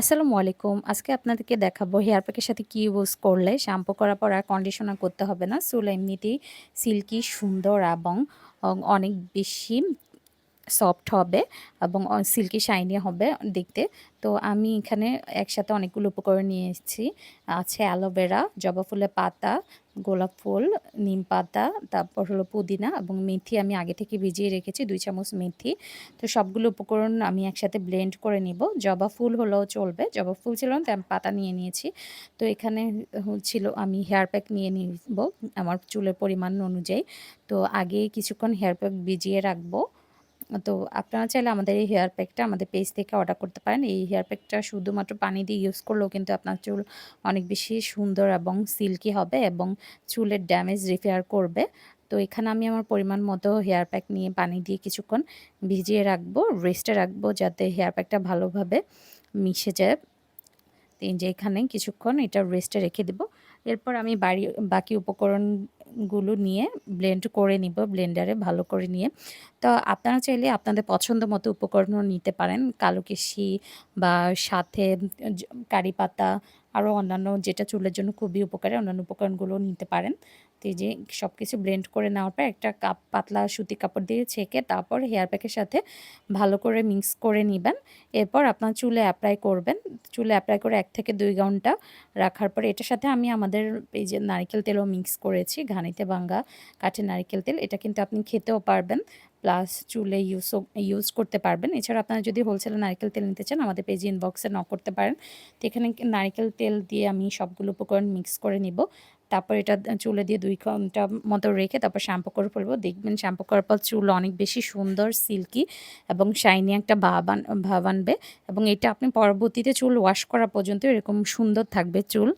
আসসালামু আলাইকুম। আজকে আপনাদেরকে দেখাবো হেয়ার প্যাকের সাথে কী ইউজ করলে শ্যাম্পু করার পর আর কন্ডিশনার করতে হবে না। চুল এমনিতেই সিল্কি সুন্দর এবং অনেক বেশি সফট হবে এবং সিল্কি শাইনি হবে দেখতে। তো আমি এখানে একসাথে অনেকগুলো উপকরণ নিয়ে এসেছি। আছে অ্যালোভেরা, জবা ফুলের পাতা, গোলাপ ফুল, নিম পাতা, তারপর হলো পুদিনা এবং মেথি আমি আগে থেকে ভিজিয়ে রেখেছি দুই চামচ মেথি। তো সবগুলো উপকরণ আমি একসাথে ব্লেন্ড করে নিব। জবা ফুল হলেও চলবে। জবা ফুল ছিল না আমি পাতা নিয়ে নিয়েছি। তো এখানে ছিল আমি হেয়ার প্যাক নিয়ে নিব আমার চুলের পরিমাণ অনুযায়ী। তো আগে কিছুক্ষণ হেয়ার প্যাক ভিজিয়ে রাখব। তো আপনারা চাইলে আমাদের এই হেয়ার প্যাকটা আমাদের পেজ থেকে অর্ডার করতে পারেন। এই হেয়ার প্যাকটা শুধুমাত্র পানি দিয়ে ইউজ করলেও কিন্তু আপনার চুল অনেক বেশি সুন্দর এবং সিল্কি হবে এবং চুলের ড্যামেজ রিপেয়ার করবে। তো এখানে আমি আমার পরিমাণ মতো হেয়ার প্যাক নিয়ে পানি দিয়ে কিছুক্ষণ ভিজিয়ে রাখব, রেস্টে রাখব যাতে হেয়ার প্যাকটা ভালোভাবে মিশে যায়। যে এখানে কিছুক্ষণ এটা রেস্টে রেখে দেব। এরপর আমি বাড়ি বাকি উপকরণগুলো নিয়ে ব্লেন্ড করে নিব ব্লেন্ডারে ভালো করে নিয়ে। তো আপনারা চাইলে আপনাদের পছন্দ মতো উপকরণও নিতে পারেন। কালোকেশি বা সাথে কারি পাতা আরও অন্যান্য যেটা চুলের জন্য খুবই উপকারী, অন্যান্য উপকরণগুলো নিতে পারেন। তো যে সবকিছু ব্লেন্ড করে নেওয়ার পর একটা কাপ পাতলা সুতি কাপড় দিয়ে ছেঁকে তারপর হেয়ার প্যাকের সাথে ভালো করে মিক্স করে নেবেন এরপর আপনার চুলে অ্যাপ্লাই করবেন। চুলে অ্যাপ্লাই করে এক থেকে দুই ঘণ্টা রাখার পরে এটার সাথে আমি আমাদের এই যে নারিকেল তেলও মিক্স করেছি। ঘানিতে ভাঙ্গা কাঠের নারিকেল তেল। এটা কিন্তু আপনি খেতেও পারবেন। প্লাস চুলে ইউজও ইউজ করতে পারবেন। এছাড়া আপনারা যদি হোলসেলে নারিকেল তেল নিতে চান, আমাদের পেজ ইনবক্সে নক করতে পারেন। তো এখানে নারিকেল তেল দিয়ে আমি সবগুলো উপকরণ মিক্স করে নিব। তারপর এটা চুলে দিয়ে দুই ঘণ্টা মতো রেখে তারপর শ্যাম্পু করে ফেলব। দেখবেন শ্যাম্পু করার পর চুল অনেক বেশি সুন্দর, সিল্কি এবং শাইনি একটা ভাব আন, ভাব আনবে এবং এটা আপনি পরবর্তীতে চুল ওয়াশ করা পর্যন্ত এরকম সুন্দর থাকবে চুল।